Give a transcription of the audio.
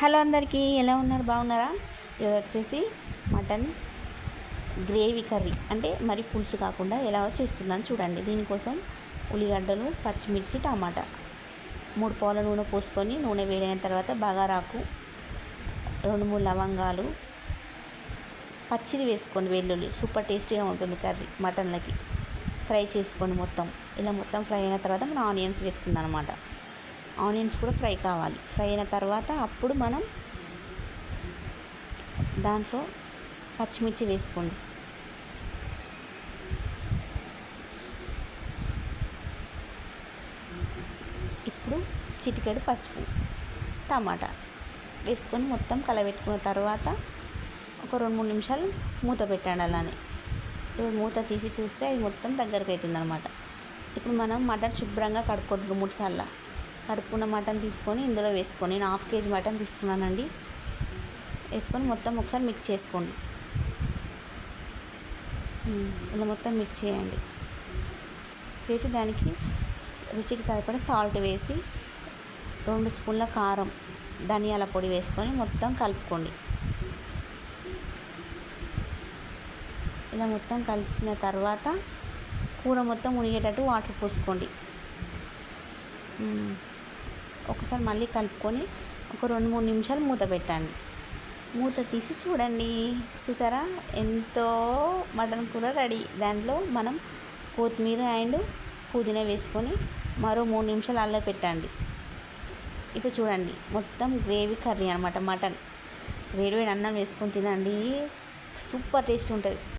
Hello అందరికీ ఎలా ఉన్నారు? బాగున్నారా? ఇది వచ్చేసి మటన్ గ్రేవీ కర్రీ. అంటే మరి పులుసు కాకుండా ఎలా చేస్తున్నాను చూడండి. దీనికోసం ఉల్లిగడ్డలు పచ్చిమిర్చి టమాటా మూడు పాల నూనె పోసుకొని నూనె వేడైన తర్వాత బగారాకు రెండు మూడు లవంగాలు పచ్చిది వేసుకోండి వెల్లుల్లి. సూపర్ టేస్టీగా ఉంటుంది కర్రీ మటన్లకి. ఫ్రై చేసుకోండి మొత్తం. ఇలా మొత్తం ఫ్రై అయిన తర్వాత మనం ఆనియన్స్ వేసుకుందాం అనమాట ఆనియన్స్ కూడా ఫ్రై కావాలి. ఫ్రై అయిన తర్వాత అప్పుడు మనం దాంట్లో పచ్చిమిర్చి వేసుకోండి. ఇప్పుడు చిటికెడు పసుపు టమాటా వేసుకొని మొత్తం కలబెట్టుకున్న తర్వాత ఒక రెండు మూడు నిమిషాలు మూత పెట్టండి అలానే ఇప్పుడు మూత తీసి చూస్తే అది మొత్తం దగ్గరకు అవుతుంది అనమాట ఇప్పుడు మనం మటన్ శుభ్రంగా కడుక్కోండి మూడు సార్లు. కడుపున మటన్ తీసుకొని ఇందులో వేసుకొని నేను హాఫ్ కేజీ మటన్ తీసుకున్నానండి. వేసుకొని మొత్తం ఒకసారి మిక్స్ చేసుకోండి. ఇలా మొత్తం మిక్స్ చేయండి. చేసి దానికి రుచికి సరిపడే సాల్ట్ వేసి రెండు స్పూన్ల కారం ధనియాల పొడి వేసుకొని మొత్తం కలుపుకోండి. ఇలా మొత్తం కలిసిన తర్వాత కూర మొత్తం మునిగేటట్టు వాటర్ పోసుకోండి. ఒకసారి మళ్ళీ కలుపుకొని ఒక రెండు మూడు నిమిషాలు మూత పెట్టండి. మూత తీసి చూడండి. చూసారా? ఎంతో మటన్ కూర రెడీ. దాంట్లో మనం కొత్తిమీర అండ్ పుదీనా వేసుకొని మరో మూడు నిమిషాలు అల్ల పెట్టండి. ఇప్పుడు చూడండి. మొత్తం గ్రేవీ కర్రీ అనమాట మటన్. వేడివేడి అన్నం వేసుకొని తినండి. సూపర్ టేస్ట్ ఉంటుంది.